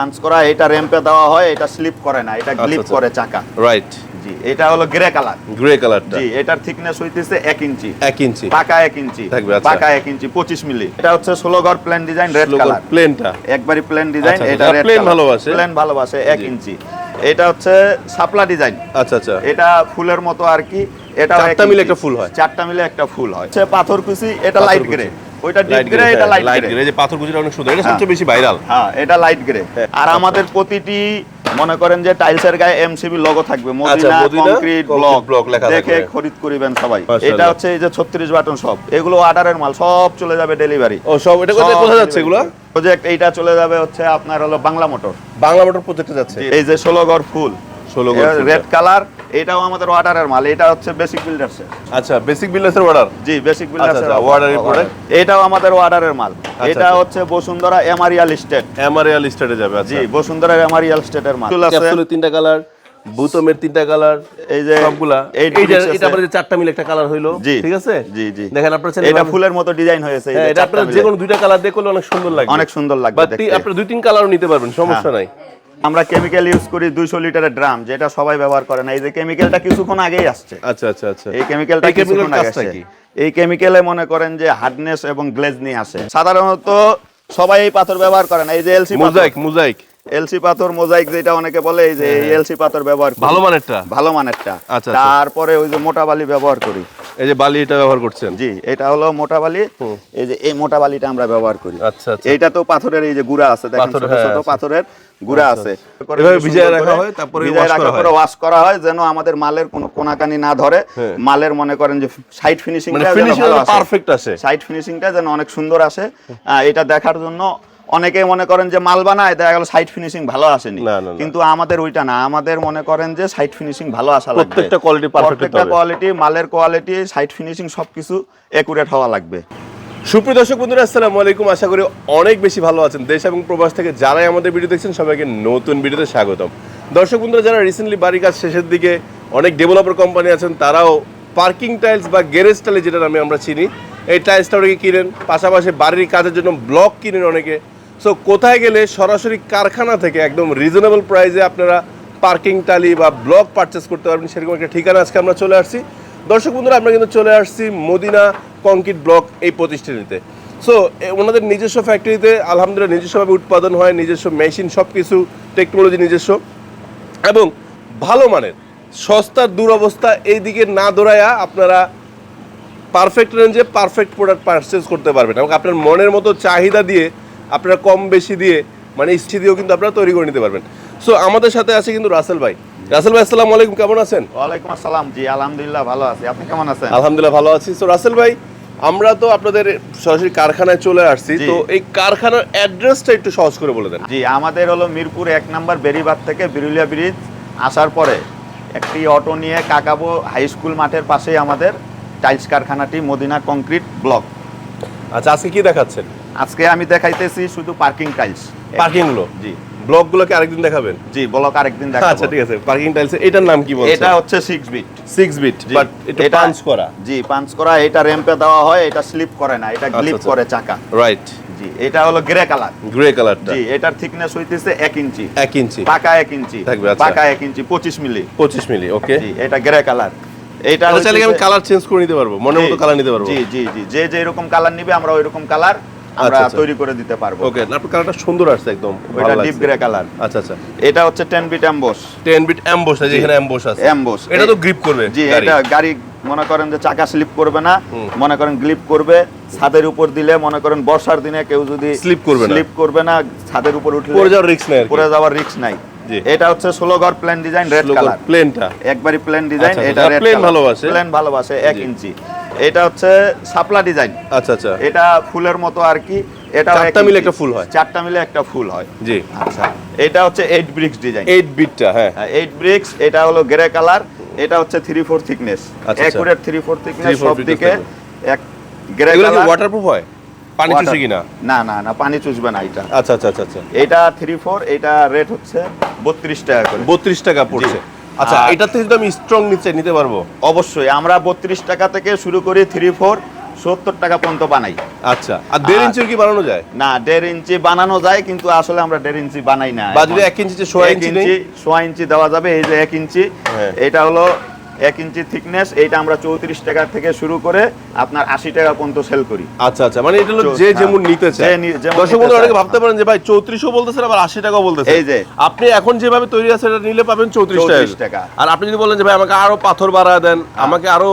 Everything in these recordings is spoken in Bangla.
পাঞ্চ করা এটা র্যাম্পে দেওয়া হয় এটা স্লিপ করে না এটা গ্লিপ আচ্ছা। করে চাকা। রাইট জি এটা হলো গ্রে কালার গ্রে কালারটা জি এটার থিকনেস হইতেছে এক ইঞ্চি। এক ইঞ্চি। পাকা এক ইঞ্চি। থাকবে, আচ্ছা। পাকা এক ইঞ্চি পঁচিশ মিলি। এটা হচ্ছে ষোলো ঘর প্লেন ডিজাইন রেড কালার প্লেনটা একবারই প্লেন ডিজাইন আচ্ছা, এটা রেড plain ভালোবাসে। প্লেন ভালোবাসে এক ইঞ্চি। এটা হচ্ছে সাপলা ডিজাইন আচ্ছা আচ্ছা। এটা ফুলের মতো আর কি। এটা চারটা মিলে একটা ফুল হয়। চারটা মিলে একটা ফুল হয়। পাথর কুচি এটা লাইট গ্রে ওইটা ডিপ গ্রে এটা লাইট গ্রে যে পাথর অনেক সুন্দর এটা হ্যাঁ। সবচেয়ে বেশি ভাইরাল হ্যাঁ এটা লাইট গ্রে আর আমাদের প্রতিটি মনে করেন যে টাইলসের গায়ে এমসিবি লোগো থাকবে মদিনা আচ্ছা, কংক্রিট concrete ব্লক লেখা দেখে খরিদ করিবেন সবাই। এটা হচ্ছে এই যে 36 বাটন সব এগুলো অর্ডারের মাল সব চলে যাবে ডেলিভারি ও সব এটা কোথায় কোথায় যাচ্ছে এগুলো? প্রজেক্ট এইটা চলে যাবে হচ্ছে আপনার হলো বাংলা মোটর। বাংলা মোটর প্রত্যেকটা যাচ্ছে। এই যে 16 ঘর ফুল রেড কালার এটাও আমাদের অর্ডারের মাল এটা হচ্ছে বেসিক বিল্ডার্সের আচ্ছা বেসিক বিল্ডার্সের অর্ডার জি বেসিক আচ্ছা, বিল্ডার্সের আচ্ছা, order এর? এটাও আমাদের অর্ডারের মাল। এটা আচ্ছা। হচ্ছে বসুন্ধরা এমারিয়াল স্টেট এমআরএল স্টার্টে যাবে আচ্ছা। জি বসুন্ধরা এমারিয়াল স্টেটের মাল। ক্যাপসুলের তিনটা কালার বুতমের তিনটা কালার এই যে সবগুলা। এটা আপনাদের চারটা মিলে একটা কালার হইল ঠিক আছে? জি জি। দেখেন আপনার ছেলে এটা ফুলের মতো ডিজাইন হয়েছে এই যে হ্যাঁ, এটা আপনার যে কোনো দুইটা কালার দিয়ে করলে অনেক সুন্দর লাগবে অনেক সুন্দর লাগবে। হ্যাঁ। আপনার দুই তিন কালারও নিতে পারবেন সমস্যা নাই। আমরা কেমিক্যাল ইউজ করি 200 লিটারের ড্রাম যেটা সবাই ব্যবহার করে না। এই যে কেমিক্যালটা কিছুক্ষণ আগেই আসছে। আচ্ছা আচ্ছা আচ্ছা। এই কেমিক্যালটা কিছুক্ষণ আগে আসছে। এই কেমিক্যালে মনে করেন যে হার্ডনেস এবং গ্লেজ নিয়ে আসে। সাধারণত সবাই এই পাথর ব্যবহার করে না। এই যে এলসি মোজাইক মোজাইক এলসি পাথর মোজাইক যেটা অনেকে বলে এই যে এই এলসি পাথর ব্যবহার। ভালো মানেরটা? ভালো মানেরটা। আচ্ছা, আচ্ছা। তারপরে ওই যে মোটা বালি ব্যবহার করি। এই যে বালি এটা ব্যবহার করছেন? জি এটা হলো মোটা বালি। এই যে এই মোটা বালিটা আমরা ব্যবহার করি। আচ্ছা আচ্ছা। এইটা তো পাথরের এই যে গুড়া আছে দেখেন ছোট হ্যাঁ, ছোট পাথরের গুড়া আছে। এভাবে ভিজায় রাখা হয়, তারপরে ভিজায় রাখার পরে ওয়াশ করা হয় যেন আমাদের মালের কোনো কোনাকানি না ধরে। হ্যাঁ। মালের মনে করেন যে সাইড ফিনিশিং মানে ফিনিশিং পারফেক্ট আসে। সাইড ফিনিশিংটা যেন অনেক সুন্দর আসে। এটা দেখার জন্য অনেকে মনে করেন যে মাল বানায় দেখা গেল সাইড ফিনিশিং ভালো আসেনি। কিন্তু আমাদের ওইটা না আমাদের মনে করেন যে সাইড ফিনিশিং ভালো আসা লাগবে। প্রত্যেকটা কোয়ালিটি মালের কোয়ালিটি সাইড ফিনিশিং সবকিছু একুরেট হওয়া লাগবে। সুপ্রিয় দর্শক বন্ধুরা আসসালামু আলাইকুম। আশা করি অনেক বেশি ভালো আছেন। দেশ এবং প্রবাস থেকে যারাই আমাদের ভিডিও দেখছেন সবাইকে নতুন ভিডিওতে স্বাগতম। দর্শক বন্ধুরা যারা রিসেন্টলি বাড়ি কাজ শেষের দিকে অনেক ডেভেলপার কোম্পানি আছেন তারাও পার্কিং টাইলস বা গ্যারেজ টাইলস যেটা নামে আমরা চিনি এই টাইলসটা অনেকে কিনেন। পাশাপাশি বাড়ির কাজের জন্য ব্লক কিনেন অনেকে। সো কোথায় গেলে সরাসরি কারখানা থেকে একদম রিজনেবল প্রাইসে আপনারা পার্কিং টালি বা ব্লক পারচেস করতে পারবেন সেরকম একটা ঠিকানা আজকে আমরা চলে আসছি। দর্শক বন্ধুরা, আমরা কিন্তু চলে আসছি মদিনা কংক্রিট ব্লক এই প্রতিষ্ঠানিতে সো ওনাদের নিজস্ব ফ্যাক্টরিতে আলহামদুলিল্লাহ নিজস্বভাবে উৎপাদন হয়, নিজস্ব মেশিন সব কিছু টেকনোলজি নিজস্ব। এবং ভালো মানের, সস্তার দুরবস্থা এই দিকে না দৌড়ায়া আপনারা পারফেক্ট রেঞ্জে পারফেক্ট প্রোডাক্ট পারচেজ করতে পারবেন এবং আপনার মনের মতো চাহিদা দিয়ে আপনারা কম বেশি দিয়ে মানে ইচ্ছে দিয়েও কিন্তু আপনারা তৈরি করে নিতে পারবেন। সো আমাদের সাথে আছে কিন্তু রাসেল ভাই। রাসেল ভাই আসসালামু আলাইকুম কেমন আছেন? ওয়ালাইকুম আসসালাম জি আলহামদুলিল্লাহ ভালো আছি। আপনি কেমন আছেন? আলহামদুলিল্লাহ ভালো আছি। তো রাসেল ভাই আমরা তো আপনাদের সরাসরি কারখানায় চলে আসছি। তো এই কারখানার অ্যাড্রেসটা একটু সহজ করে বলে দেন। জি আমাদের হলো মিরপুর এক নাম্বার বেরিবাদ থেকে বিরুলিয়া ব্রিজ আসার পরে একটি অটো নিয়ে কাকাবো হাই স্কুল মাঠের পাশেই আমাদের টাইলস কারখানাটি মদিনা কংক্রিট ব্লক। আচ্ছা আজকে কি দেখাচ্ছেন? আজকে আমি দেখাইতেছি শুধু পার্কিং টাইলস পার্কিংগুলো জি। ব্লকগুলোকে আরেকদিন দেখাবেন? জি ব্লক আরেকদিন দেখাবো। আচ্ছা ঠিক আছে। পার্কিং টাইলস এটার নাম কি বলছেন? এটা হচ্ছে six bit six bit but এটা পাঞ্চ করা। জি পাঞ্চ করা এটা র্যাম্পে দেওয়া হয় এটা স্লিপ করে না এটা গ্লিপ আচ্ছা। করে চাকা। রাইট জি এটা হলো গ্রে কালার গ্রে কালারটা জি এটার থিকনেস হইতেছে এক ইঞ্চি। এক ইঞ্চি। পাকা এক ইঞ্চি। থাকবে, আচ্ছা। পাকা এক ইঞ্চি পঁচিশ মিলি। পঁচিশ মিলি ওকে জি এটা গ্রে কালার এটা চাইলে আমি কালার চেঞ্জ করে নিতে পারব মনের মতো কালার নিতে পারব। জি জি জি। যে যে এরকম কালার নিবে আমরা ওই রকম কালার আমরা আচ্ছা, আচ্ছা। তৈরি করে দিতে পারব। ওকে আপনার কালারটা সুন্দর আসছে একদম ওইটা ডিপ গ্রে কালার আচ্ছা আচ্ছা। এটা হচ্ছে 10 বিট এমবস 10 বিট এমবোস আছে এখানে এমবোস আছে। এমবস এটা তো গ্রিপ করবে জি এটা গাড়ি মনে করেন যে চাকা স্লিপ করবে না মনে করেন গ্লিপ করবে ছাদের উপর দিলে মনে করেন বর্ষার দিনে কেউ যদি স্লিপ করবে না। স্লিপ করবে না ছাদের উপর উঠলে পড়ে যাওয়ার রিস্ক নেই। পড়ে যাওয়ার রিস্ক নাই। এটা হচ্ছে 16 ঘর প্ল্যান ডিজাইন রেড কালার প্লেনটা একবারই প্লেন ডিজাইন আচ্ছা, এটা যারা রেড plain ভালোবাসে। প্লেন ভালোবাসে 1 জি। ইঞ্চি। এটা হচ্ছে সাপলা ডিজাইন। আচ্ছা আচ্ছা। এটা ফুলের মতো আর কি। এটা চারটা মিলে একটা ফুল হয়। চারটা মিলে একটা ফুল হয়। জি। আচ্ছা। এটা হচ্ছে 8 ব্রিক্স ডিজাইন 8 বিটটা হ্যাঁ। 8 ব্রিক্স এটা হলো গ্রে কালার এটা হচ্ছে 3 4 থিকনেস আচ্ছা। একুরেট 3 4 থিকনেস সব দিকে এক গ্রে কালার ওয়াটারপ্রুফ হয়? পানি চুষে কিনা? না না না পানি চুষবে না এটা। আচ্ছা আচ্ছা আচ্ছা আচ্ছা। এটা 3 4 এটা রেট হচ্ছে 32 টাকা করে। 32 টাকা পড়ছে। আচ্ছা এটাতে এটা থেকে যদি আমি স্ট্রং নিচে নিতে পারব। অবশ্যই আমরা 32 টাকা থেকে শুরু করি 3 4 সত্তর টাকা পর্যন্ত বানাই। আচ্ছা আর দেড় ইঞ্চি কি বানানো যায়? না দেড় ইঞ্চি বানানো যায় কিন্তু আসলে আমরা দেড় ইঞ্চি বানাই না বা যদি এক ইঞ্চি সোয়া ইঞ্চি সোয়া ইঞ্চি দেওয়া যাবে এই যে এক ইঞ্চি। হ্যাঁ। এটা হলো এক ইঞ্চি থিকনেস এইটা আমরা চৌত্রিশ টাকা থেকে শুরু করে আপনার আশি টাকা পর্যন্ত সেল করি। আচ্ছা আচ্ছা মানে এটা হলো যে হ্যাঁ। যেমন নিতে চায়। দর্শক বন্ধু অনেকে ভাবতে পারেন যে ভাই চৌত্রিশও বলতেছেন আবার আশি টাকাও বলতেছেন। এই যে। আপনি এখন যেভাবে তৈরি আছে এটা নিলে পাবেন চৌত্রিশ টাকা। আর আপনি যদি বলেন যে ভাই আমাকে আরও পাথর বাড়ায় দেন আমাকে আরও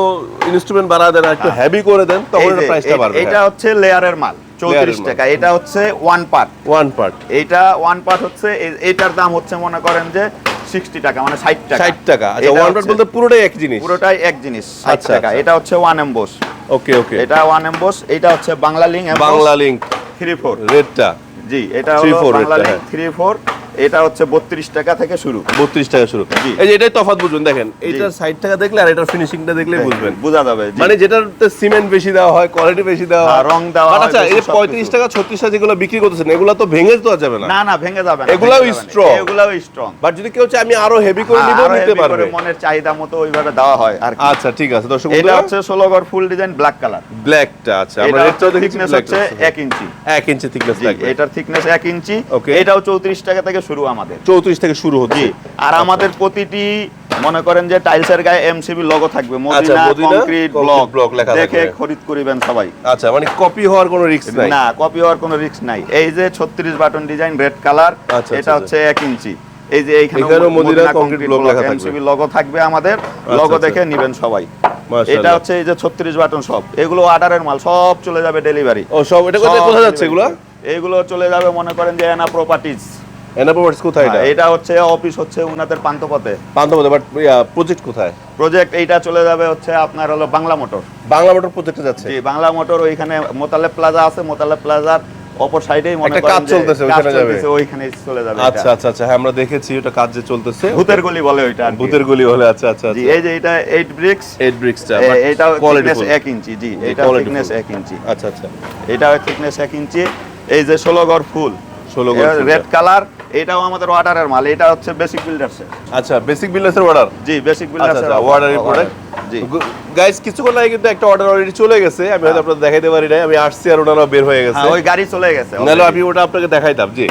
ইনস্ট্রুমেন্ট বাড়ায় দেন একটু হেভি করে দেন তখন এটা প্রাইসটা বাড়বে। এটা হচ্ছে লেয়ারের মাল চৌত্রিশ টাকা। এটা হচ্ছে ওয়ান পার্ট ওয়ান পার্ট এইটা ওয়ান পার্ট হচ্ছে এইটার দাম হচ্ছে মনে করেন যে সিক্সটি টাকা মানে ষাট টাকা। ষাট টাকা। আচ্ছা ওয়ান রড বলতে পুরোটাই এক জিনিস? পুরোটাই এক জিনিস ষাট আচ্ছা, টাকা। আচ্ছা। এটা হচ্ছে ওয়ান এম্বোস ওকে ওকে। এটা ওয়ান এম্বোস এটা হচ্ছে Bangla link Bangla three four রেটটা জি এটা হলো Bangla link link three four এটা হচ্ছে বত্রিশ টাকা থেকে শুরু। বত্রিশ টাকা শুরু। এই যে এটাই তফাৎ বুঝুন দেখেন। এইটার সাইড টাকা দেখলে আর এটার ফিনিশিংটা দেখলে বুঝবেন। বোঝা যাবে মানে যেটাতে সিমেন্ট বেশি দেওয়া হয় কোয়ালিটি বেশি দেওয়া হ্যাঁ, হয়। রং দেওয়া হয় আচ্ছা এই বেশি যে সবকিছু। পঁয়ত্রিশ টাকা ছত্রিশ টাকা যেগুলো বিক্রি করতেছেন এগুলো তো ভেঙে তো যাবে না। না না ভেঙে যাবে না এগুলাও যাবে এগুলাও স্ট্রং বাট যদি কেউ চায় আমি আরও হেভি করে নিব নিতে পারবে। মনের চাহিদা মতো ওইভাবে দেওয়া হয় আর আচ্ছা ঠিক আছে দর্শক এটা হচ্ছে ষোলো ঘর ফুল ডিজাইন ব্ল্যাক কালার ব্ল্যাকটা আচ্ছা আমরা এটা থিকনেস হচ্ছে এক ইঞ্চি। এক ইঞ্চি থিকনেস লাগবে। এটার থিকনেস এক ইঞ্চি। Okay. এটাও চৌত্রিশ টাকা থেকে শুরু আমাদের। চৌত্রিশ থেকে শুরু হচ্ছে। আর আমাদের প্রতিটি মনে করেন যে টাইলসের গায়ে এমসিবি লোগো থাকবে। মদিনা আচ্ছা, কংক্রিট concrete ব্লক লেখা দেখে। খরিদ করিবেন সবাই। আচ্ছা মানে কপি হওয়ার কোনো রিস্ক নাই? না কপি হওয়ার কোনো রিস্ক নাই। এই যে 36 বাটন ডিজাইন রেড কালার এটা আচ্ছা, হচ্ছে 1 ইঞ্চি। এই যে এইখানে মদিনা concrete block লেখা থাকবে। এমসিবি লোগো থাকবে আমাদের। লোগো আচ্ছা। দেখে নেবেন সবাই। এটা হচ্ছে এই যে 36 বাটন সব। এগুলো অর্ডারের মাল সব চলে যাবে ডেলিভারি ও সব এটা কোথায় যাচ্ছে এগুলো? এইগুলো চলে যাবে মনে করেন যে এনা প্রপার্টিজ এনাপোর্টস কোথায় এটা? এটা হচ্ছে অফিস হচ্ছে উনাদের পান্তপথে পান্থপথে বাট প্রজেক্ট কোথায়? প্রজেক্ট এইটা চলে যাবে হচ্ছে আপনার হলো বাংলা মোটর। বাংলা মোটর প্রজেক্টে যাচ্ছে? জি বাংলা মোটর ওইখানে মোতালেব প্লাজা আছে মোতালেব প্লাজার অপর সাইডেই মনে করেন কাজ চলতেছে, ওইখানে যাবে। ওইখানে চলে যাবে আচ্ছা আচ্ছা আচ্ছা হ্যাঁ আমরা দেখেছি ওটা কাজ যে চলতেছে। ভূতের গলি বলে ওইটা। ভূতের গলি হলে আচ্ছা আচ্ছা জি আচ্ছা। এই যে এটা 8 ব্রিক্স এইট ব্রিক্সটা এটাও কোয়ালিটি thickness 1 ইঞ্চি জি এটা থিকনেস 1 ইঞ্চি আচ্ছা আচ্ছা। এটাও থিকনেস 1 ইঞ্চি এই যে 16 গড় ফুল। 16 গড় রেড কালার এটাও আমাদের অর্ডারের মাল এটা হচ্ছে বেসিক বিল্ডার্স আচ্ছা বেসিক বিল্ডার্স এর অর্ডার জি বেসিক বিল্ডার্স এর অর্ডার অর্ডারের প্রোডাক্ট জি। গাইস কিছুক্ষণ আগে কিন্তু একটা অর্ডার অলরেডি চলে গেছে আমি হয়তো আপনাদের দেখাইতে পারি নাই আমি আসছি আর ওনারা বের হয়ে গেছে। হ্যাঁ ওই গাড়ি চলে গেছে নাহলে আমি ওটা আপনাকে দেখাইতাম জি।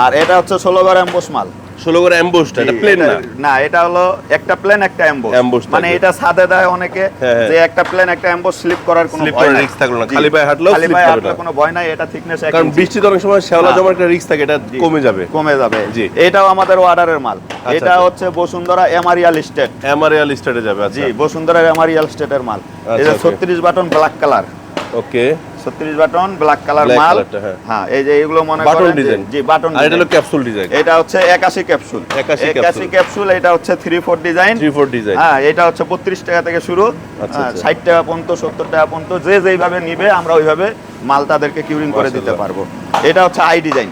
আর এটা হচ্ছে 16 গড় এমবোস মাল। ষোলো করে অ্যাম্বোসটা এটা প্লেন না? না এটা হলো একটা প্লেন একটা Amboss মানে এটা সাদে দেয় অনেকে হ্যাঁ, হ্যাঁ। যে একটা প্লেন একটা এমবোস স্লিপ করার কোনো ভয় নাই। risk থাকল না। খালি পায়ে হাঁটলেও খালি পায়ে হাঁটলে। কোনো ভয় নাই এটা থিকনেস এক কারণ। বৃষ্টিতে অনেক সময় শ্যাওলা হ্যাঁ। জমার একটা রিস্ক থাকে এটা কমে যাবে। কমে যাবে। জি। এটাও আমাদের অর্ডারের মাল। এটা আচ্ছা। হচ্ছে বসুন্ধরা এমারিয়াল স্টেট এমআরএল স্টার্টে যাবে আচ্ছা। জি বসুন্ধরা এমারিয়াল স্টেটের মাল। আচ্ছা, 36 button black colour okay 36 button black colour মাল। হ্যাঁ। হ্যাঁ এই যে এগুলো মনে করেন জি বাটন আর এটা হলো ক্যাপসুল ডিজাইন এটা হচ্ছে 81 ক্যাপসুল 81 81 ক্যাপসুল এটা হচ্ছে 3 4 ডিজাইন থ্রি ফোর ডিজাইন হ্যাঁ এটা হচ্ছে বত্রিশ টাকা থেকে শুরু। আচ্ছা, আচ্ছা। ষাট টাকা পর্যন্ত সত্তর টাকা পর্যন্ত যে যেইভাবে নিবে আমরা ওইভাবে মাল তাদেরকে কিউরিং করে দিতে পারব। এটা হচ্ছে আই ডিজাইন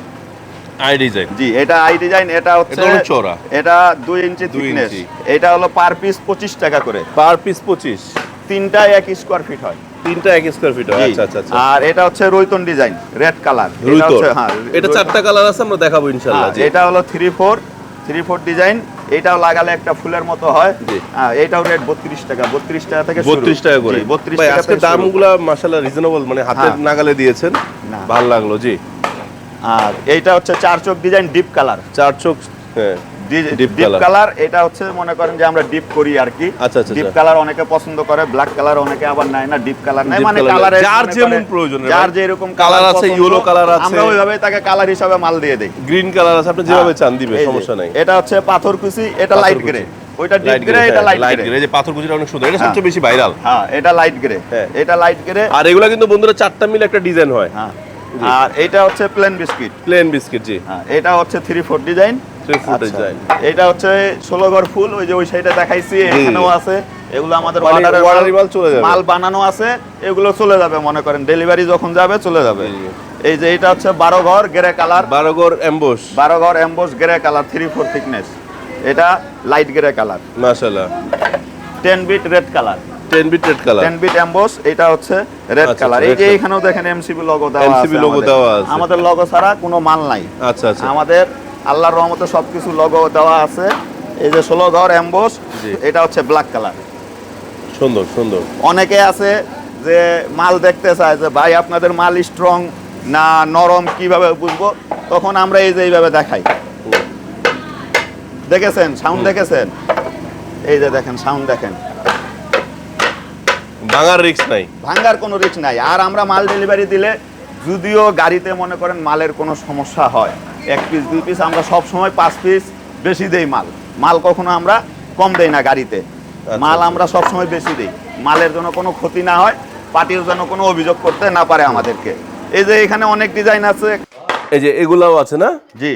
আই ডিজাইন জি এটা আই ডিজাইন এটা হচ্ছে এটা চওড়া। এটা দুই ইঞ্চি দুই থিকনেস। এটা হলো পার পিস পঁচিশ টাকা করে। পার পিস পঁচিশ। তিনটা এক স্কোয়ার ফিট হয়। তিনটা এক স্কোয়ার ফিট জি। আচ্ছা আচ্ছা আচ্ছা। আর এটা হচ্ছে রৈতন ডিজাইন রেড কালার রুইতর। হ্যাঁ এটা চারটা কালার আছে আমরা দেখাবো ইনশাআল্লাহ হ্যাঁ, এটা হলো three four three four design এটাও লাগালে একটা ফুলের মতো হয়। হ্যাঁ, এটাও রেট বত্রিশ টাকা বত্রিশ টাকা থেকে বত্রিশ টাকা করে। বত্রিশ টাকা আজকে শুরু। দামগুলা মাশাআল্লাহ রিজনেবল মানে হাতের হ্যাঁ। নাগালে দিয়েছেন। ভালো লাগল জি। আর এইটা হচ্ছে চার চোখ ডিজাইন ডিপ কালার চার চোখ হ্যাঁ। ডিপ কালার এটা হচ্ছে মনে করেন যে আমরা ডিপ করি আর কি। আচ্ছা, আচ্ছা, ডিপ আচ্ছা। কালার অনেকে পছন্দ করে ব্ল্যাক কালার অনেকে আবার নাই না ডিপ কালার নাই মানে কালারে যার যেমন প্রয়োজন যার ভাই। যেরকম Colour আছে, yellow colour আছে। আমরা ওইভাবে তাকে কালার হিসাবে মাল দিয়ে দেই। গ্রিন কালার আছে আপনি যেভাবে চান দিবে সমস্যা নাই। এটা হচ্ছে পাথর কুচি এটা লাইট গ্রে ওইটা ডিপ গ্রে এটা লাইট লাইট গ্রে যে পাথর কুচিটা অনেক সুন্দর এটা হ্যাঁ। সবচেয়ে বেশি ভাইরাল হ্যাঁ এটা লাইট গ্রে হ্যাঁ। এটা লাইট গ্রে আর এগুলা কিন্তু বন্ধুরা চারটা মিলে একটা ডিজাইন হয়। হ্যাঁ। আর এটা হচ্ছে প্লেন বিস্কিট প্লেন বিস্কিট জি। হ্যাঁ এটা হচ্ছে থ্রি ফোর ডিজাইন আচ্ছা। এটা হচ্ছে ষোলো ঘর ফুল ওই যে ওই সাইডে দেখাইছি এখানেও আছে। এগুলো আমাদের অর্ডারের order মাল চলে যাবে। মাল বানানো আছে এগুলো চলে যাবে মনে করেন। ডেলিভারি যখন যাবে চলে যাবে। জি, জি। এই যে এটা হচ্ছে বারো ঘর গ্রে কালার বারোগর এম্বোস বারো ঘর emboss grey colour three four thickness এটা light grey colour ten bit red colour 10 bit red colour ten bit emboss এটা হচ্ছে রেড আচ্ছা, কালার এই যে এখানেও দেখেন এমসিবি লোগো দেওয়া MCB আছে logo আমাদের। দেওয়া আছে। আমাদের লোগো ছাড়া কোনো মাল নাই। আচ্ছা আচ্ছা। আমাদের আল্লাহর রহমতে সবকিছু লোগো দেওয়া আছে। এই যে ষোলো ঘর অ্যাম্বোস। এটা হচ্ছে ব্ল্যাক কালার সুন্দর সুন্দর। অনেকে আছে যে মাল দেখতে চায় যে ভাই আপনাদের মাল স্ট্রং না নরম কীভাবে বুঝব? তখন আমরা এই যে এইভাবে দেখাই। দেখেছেন? সাউন্ড দেখেছেন? এই যে দেখেন সাউন্ড দেখেন। ভাঙার রিস্ক নাই। ভাঙ্গার কোনো রিস্ক নাই। আর আমরা মাল ডেলিভারি দিলে যদিও গাড়িতে মনে করেন মালের কোনো সমস্যা হয়। এক পিস দুই পিস আমরা সব সময় পাঁচ পিস বেশি দেই মাল। মাল কখনো আমরা কম দেই না গাড়িতে। মাল আমরা সব সময় বেশি দিই। মালের জন্য কোনো ক্ষতি না হয় পার্টির জন্য কোনো অভিযোগ করতে না পারে আমাদেরকে। এই যে এখানে অনেক ডিজাইন আছে। এই যে এগুলাও আছে না।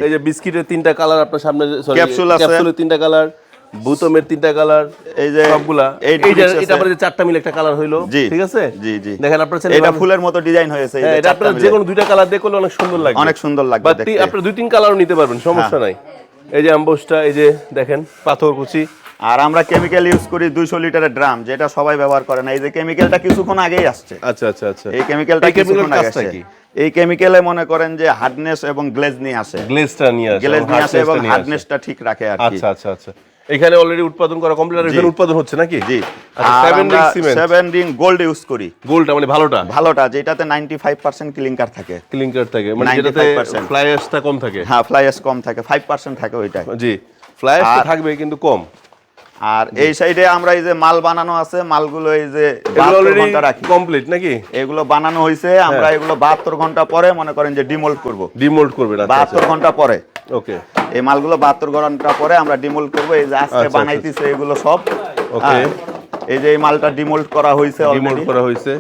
এই যে বিস্কিটের তিনটা কালার আপনার সামনে ক্যাপসুল আছে। ক্যাপসুলের তিনটা কালার বুতমের তিনটা কালার এই যে সবগুলা। eight এই যে এটা যে চারটা মিলে একটা কালার হইল ঠিক আছে? জি জি। দেখেন আপনার ছেলে এটা ফুলের মতো ডিজাইন হয়েছে এই যে হ্যাঁ, এটা আপনার যে কোনো দুইটা কালার দিয়ে করলে অনেক সুন্দর লাগবে। অনেক সুন্দর লাগবে দেখতে। হ্যাঁ। আপনি দুই তিন কালারও নিতে পারবেন সমস্যা নাই। এই যে অ্যাম্বোসটা এই যে দেখেন পাথর কুচি। আর আমরা কেমিক্যাল ইউজ করি দুইশো লিটারের ড্রাম যেটা সবাই ব্যবহার করে না। এই যে কেমিক্যালটা কিছুক্ষণ আগেই আসছে। আচ্ছা আচ্ছা আচ্ছা। এই কেমিক্যালটা কিছুক্ষণ আগে আসছে। এই কেমিক্যালে মনে করেন যে হার্ডনেস এবং গ্লেজ নিয়ে আসে। গ্লেজটা নিয়ে আসে গ্লেজ নিয়ে আসে এবং। হার্ডনেসটা ঠিক রাখে আর কি। আচ্ছা আচ্ছা আচ্ছা। এখানে অলরেডি উৎপাদন করা কমপ্লিট আর এখানে উৎপাদন হচ্ছে নাকি? জি। Seven ring cement seven ring gold use করি। গোলটা মানে ভালোটা? ভালোটা যেটাতে নাইনটি ফাইভ পার্সেন্ট ক্লিঙ্কার থাকে। ক্লিংকার থাকে মানে যেটাতে 95% ফ্লাই অ্যাশটা কম থাকে? হ্যাঁ ফ্লাইস কম থাকে ফাইভ পার্সেন্ট থাকে ওইটাই। জি ফ্লাই অ্যাশটা আর- থাকবে কিন্তু কম। আর এই সাইডে আমরা এই যে মাল বানানো আছে মালগুলো এই যে 72 ঘণ্টা রাখি। কমপ্লিট নাকি? এগুলো বানানো হয়েছে আমরা এগুলো বাহাত্তর ঘণ্টা পরে মনে করেন যে ডিমোল্ড করব। ডিমোল্ড করবে আচ্ছা বাহাত্তর ঘণ্টা পরে। ওকে এই মালগুলো বাহাত্তর ঘণ্টা পরে আমরা ডিমোল্ড করব। এই যে আজকে আচ্ছা, বানাইতেছে এগুলো সব। ওকে। এই যে এই মালটা ডিমোল্ড করা হয়েছে ডিমোল্ড করা হয়েছে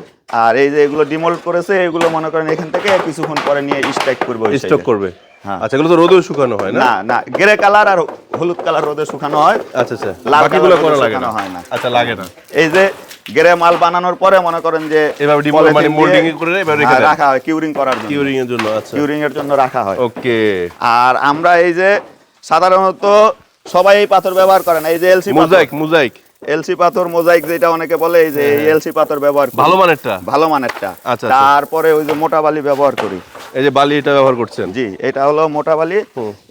আর এই যে এগুলো ডিমোল্ড করেছে এগুলো মনে করেন এখান থেকে কিছুক্ষণ পরে নিয়ে স্ট্রাইক করবে স্টক করবে। হ্যাঁ। আচ্ছা এগুলো তো রোদেও শুকানো হয় না? না না গ্রে কালার আর হলুদ কালার রোদে শুকানো হয়। আচ্ছা আচ্ছা। লাল কালার করা লাগে না। হয় না। আচ্ছা লাগে না। এই যে গ্রে মাল বানানোর পরে মনে করেন যে এভাবে মানে molding করে এভাবে রেখে হ্যাঁ, রাখা হয় কিউরিং করার জন্য। কিউরিং এর জন্য আচ্ছা। কিউরিং এর জন্য রাখা হয়। ওকে। আর আমরা এই যে সাধারণত সবাই এই পাথর ব্যবহার করে না এই যে এলসি মোজাইক মোজাইক এলসি পাথর মোজাইক যেটা অনেকে বলে এই যে এলসি পাথর ব্যবহার করি। ভালো মানেরটা? ভালো মানেরটা। আচ্ছা, আচ্ছা। তারপরে ওই যে মোটা বালি ব্যবহার করি। এই যে বালি এটা ব্যবহার করছেন? জি এটা হলো মোটা বালি।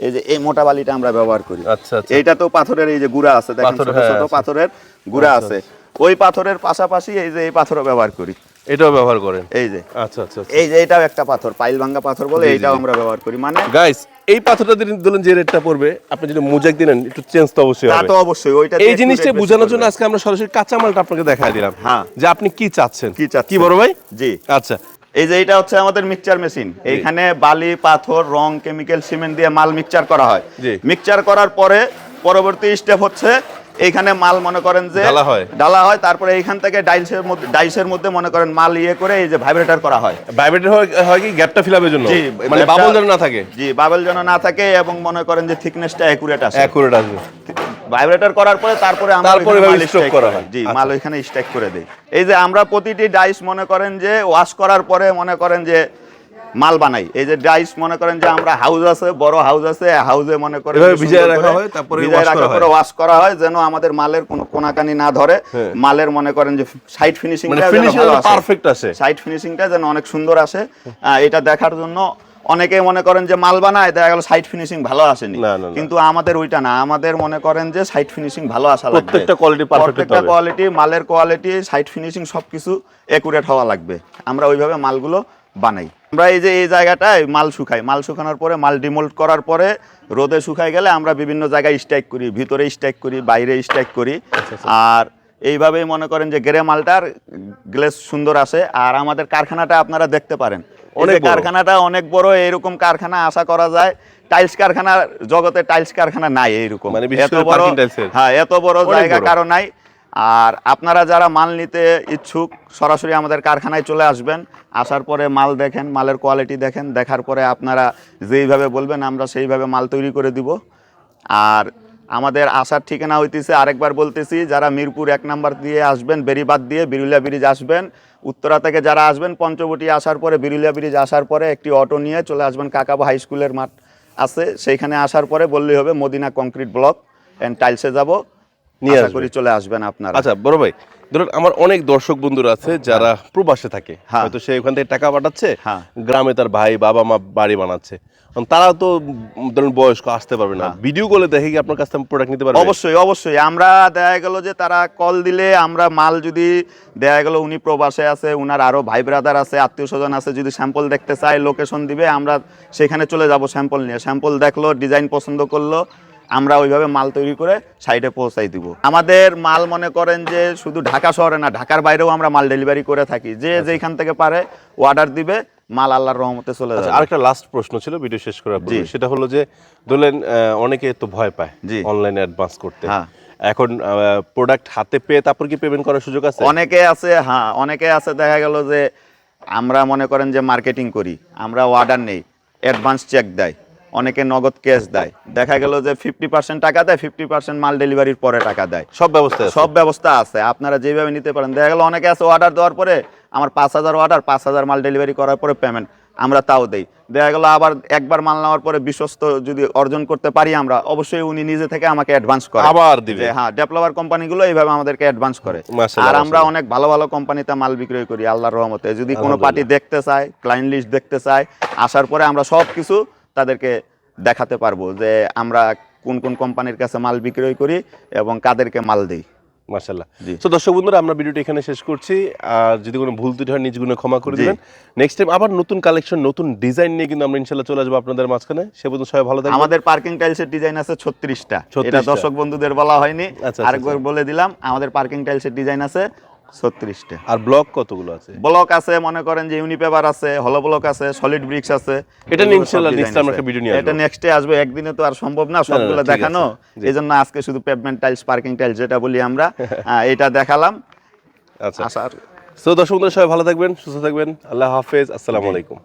এই যে এই মোটা বালিটা আমরা ব্যবহার করি। আচ্ছা আচ্ছা। এইটা তো পাথরের এই যে গুড়া আছে দেখেন ছোট হ্যাঁ, ছোট আছে। পাথরের গুড়া আছে। ওই পাথরের পাশাপাশি এই যে এই পাথরও ব্যবহার করি। এটাও ব্যবহার করেন? এই যে। আচ্ছা আচ্ছা আচ্ছা। এই যে এটাও একটা পাথর পাইল ভাঙ্গা পাথর বলে এইটাও আমরা ব্যবহার করি। মানে গাইস এই পাথরটা দিলেন দিলেন যে রেটটা পড়বে আপনি যদি মোজাইক দিলেন একটু চেঞ্জ তো অবশ্যই হবে। তা তো অবশ্যই ওইটা এই জিনিসটা বোঝানোর জন্য আজকে আমরা সরাসরি কাঁচামালটা আপনাকে দেখাই দিলাম। হ্যাঁ। যে আপনি কি চাচ্ছেন? কি চাচ্ছেন? কি বড় ভাই? জি। আচ্ছা। এই যে এটা হচ্ছে আমাদের মিক্সচার মেশিন এইখানে বালি পাথর রং কেমিক্যাল সিমেন্ট দিয়ে মাল মিক্সচার করা হয়। জি। মিক্সচার করার পরে পরবর্তী স্টেপ হচ্ছে এইখানে মাল মনে করেন যে ডালা হয়। ডালা হয় তারপরে এইখান থেকে ডাইলসের মধ্যে ডাইসের মধ্যে মনে করেন মাল ইয়ে করে এই যে ভাইব্রেটর করা হয়। ভাইব্রেটর হয় কি? গ্যাপটা ফিলাপের জন্য? জি মানে বাবল যেন না থাকে? জি বাবল যেন না থাকে এবং মনে করেন যে থিকনেসটা অ্যাকুরেট আসে অ্যাকুরেট আসবে ভাইব্রেটর করার পরে তারপরে আমরা তারপরে মাল strike করা হয়। জি আচ্ছা। মাল ওইখানে স্ট্যাক করে দেই। এই যে আমরা প্রতিটি ডাইস মনে করেন যে ওয়াশ করার পরে মনে করেন যে মাল বানাই। এই যে ডাইস মনে করেন যে আমরা হাউস আছে বড় হাউস আছে হাউসে মনে করেন ভিজায় রাখা হয়, তারপরে ভিজায় রাখার পরে ওয়াশ করা হয় যেন আমাদের মালের কোনো কোনাকানি না ধরে। হ্যাঁ। মালের মনে করেন যে সাইড ফিনিশিং মানে পারফেক্ট আসে। সাইড ফিনিশিংটা যেন অনেক সুন্দর আসে। আহ, এটা দেখার জন্য অনেকে মনে করেন যে মাল বানায় দেখা গেল সাইড ফিনিশিং ভালো আসেনি। কিন্তু আমাদের ওইটা না। আমাদের মনে করেন যে সাইড ফিনিশিং ভালো আসা লাগবে। প্রত্যেকটা কোয়ালিটি প্রত্যেকটা কোয়ালিটি মালের কোয়ালিটি সাইড ফিনিশিং সবকিছু একুরেট হওয়া লাগবে। আমরা ওইভাবে মালগুলো বানাই। আমরা এই যে এই জায়গাটায় মাল শুকাই। মাল শুকানোর পরে মাল ডিমোল্ড করার পরে রোদে শুকাই গেলে আমরা বিভিন্ন জায়গায় স্ট্রাইক করি ভিতরে স্ট্রাইক করি বাইরে স্ট্রাইক করি। আচ্ছা, আর এইভাবেই মনে করেন যে গ্রে মালটার গ্লেস সুন্দর আসে আর আমাদের কারখানাটা আপনারা দেখতে পারেন। অনেক কারখানাটা অনেক বড় এরকম কারখানা আশা করা যায়। টাইলস কারখানা জগতে টাইলস কারখানা নাই এইরকম। মানে এত বড়। হ্যাঁ এত বড় জায়গা। কারও নাই। আর আপনারা যারা মাল নিতে ইচ্ছুক, সরাসরি আমাদের কারখানায় চলে আসবেন। আসার পরে মাল দেখেন, মালের কোয়ালিটি দেখেন, দেখার পরে আপনারা যেইভাবে বলবেন, আমরা সেইভাবে মাল তৈরি করে দিব। আর আমাদের আসার ঠিকানা হইতেছে, আরেকবার বলতেছি, যারা মিরপুর এক নাম্বার দিয়ে আসবেন বেরিবাদ দিয়ে বিরুলিয়া ব্রিজ আসবেন, উত্তরা থেকে যারা আসবেন, পঞ্চবটি আসার পরে, বিরুলিয়া ব্রিজ আসার পরে একটি অটো নিয়ে চলে আসবেন কাকাবা হাই স্কুলের মাঠ আছে। সেইখানে আসার পরে বললেই হবে, মদিনা কংক্রিট ব্লক অ্যান্ড টাইলসে যাব। নিয়ে আশা। করি চলে আসবেন আপনারা আচ্ছা বড় ভাই ধরুন আমার অনেক দর্শক বন্ধুরা আছে যারা প্রবাসে থাকে হ্যাঁ। হয়তো সে ওখান থেকে টাকা পাঠাচ্ছে হ্যাঁ। গ্রামে তার ভাই বাবা মা বাড়ি বানাচ্ছে তারাও তো ধরুন বয়স্ক আসতে পারবে না হ্যাঁ। ভিডিও কলে দেখে কি আপনার কাছ থেকে প্রোডাক্ট নিতে পারবে অবশ্যই অবশ্যই আমরা দেখা গেল যে তারা কল দিলে আমরা মাল যদি দেখা গেল উনি প্রবাসে আছে উনার আরও ভাই ব্রাদার আছে আত্মীয় স্বজন আছে যদি স্যাম্পল দেখতে চায় লোকেশন দিবে আমরা সেখানে চলে যাব স্যাম্পল নিয়ে স্যাম্পল দেখল ডিজাইন পছন্দ করল আমরা ওইভাবে মাল তৈরি করে সাইডে পৌঁছাই দিব আমাদের মাল মনে করেন যে শুধু ঢাকা শহরে না ঢাকার বাইরেও আমরা মাল ডেলিভারি করে থাকি যে যেখান থেকে পারে অর্ডার দিবে মাল আল্লাহর রহমতে চলে আচ্ছা যাবে আরেকটা লাস্ট প্রশ্ন ছিল ভিডিও শেষ করার পূর্বে। জি। সেটা হলো যে ধরলেন অনেকে তো ভয় পায় জি। অনলাইনে অ্যাডভান্স করতে হ্যাঁ। এখন প্রোডাক্ট হাতে পেয়ে তারপর কি পেমেন্ট করার সুযোগ আছে অনেকে আছে হ্যাঁ অনেকে আছে দেখা গেল যে আমরা মনে করেন যে মার্কেটিং করি আমরা অর্ডার নেই অ্যাডভান্স চেক দেয় অনেকে নগদ ক্যাশ দেয়। দেখা গেল যে ফিফটি পার্সেন্ট টাকা দেয় ফিফটি পার্সেন্ট মাল ডেলিভারির পরে টাকা দেয়। সব ব্যবস্থা সব ব্যবস্থা আছে। আপনারা যেভাবে নিতে পারেন। দেখা গেল অনেকে আছে অর্ডার দেওয়ার পরে আমার পাঁচ হাজার অর্ডার পাঁচ হাজার মাল ডেলিভারি করার পরে পেমেন্ট আমরা তাও দেই। দেখা গেল আবার একবার মাল নেওয়ার পরে বিশ্বস্ত যদি অর্জন করতে পারি আমরা অবশ্যই উনি নিজে থেকে আমাকে অ্যাডভান্স করে। আবার দিবে। হ্যাঁ ডেভেলপার কোম্পানিগুলো এইভাবে আমাদেরকে অ্যাডভান্স করে। আর আমরা অনেক ভালো ভালো কোম্পানিতে মাল বিক্রয় করি আল্লাহর রহমতে। যদি কোনো পার্টি দেখতে চায় ক্লায়েন্ট লিস্ট দেখতে চায় আসার পরে আমরা সব কিছু তাদেরকে দেখাতে পারব যে আমরা কোন কোন কোম্পানির কাছে মাল বিক্রয় করি এবং কাদেরকে মাল দিই। মাশাল্লাহ জি। তো দর্শক বন্ধুরা আমরা ভিডিওটি এখানে শেষ করছি। আর যদি কোনো ভুল ত্রুটি হয় ক্ষমা করে। দিবেন। নেক্সট টাইম আবার নতুন কালেকশন নতুন ডিজাইন নিয়ে কিন্তু আমরা ইনশাল্লাহ চলে আসব আপনাদের মাঝখানে। সে পর্যন্ত সবাই ভালো থাকবেন। আমাদের পার্কিং টাইলসের ডিজাইন আছে ছত্রিশটা। 36 এটা দর্শক বন্ধুদের বলা হয়নি। আচ্ছা, আরেকবার বলে দিলাম আমাদের পার্কিং টাইলসের ডিজাইন আছে ছত্রিশটা। আর ব্লক কতগুলো আছে? ব্লক আছে মনে করেন যে ইউনিপেপার আছে হলো ব্লক আছে সলিড ব্রিক্স আছে। এটা design next একটা ভিডিও নিয়ে এটা নেক্সটে আসবে একদিনে তো আর সম্ভব না সবগুলো দেখানো। এজন্য এই জন্য আজকে শুধু পেভমেন্ট টাইলস পার্কিং টাইলস যেটা বলি আমরা এটা দেখালাম। আচ্ছা। স্যার তো দর্শক বন্ধুরা সবাই ভালো থাকবেন সুস্থ থাকবেন। আল্লাহ হাফেজ আসসালামু আলাইকুম।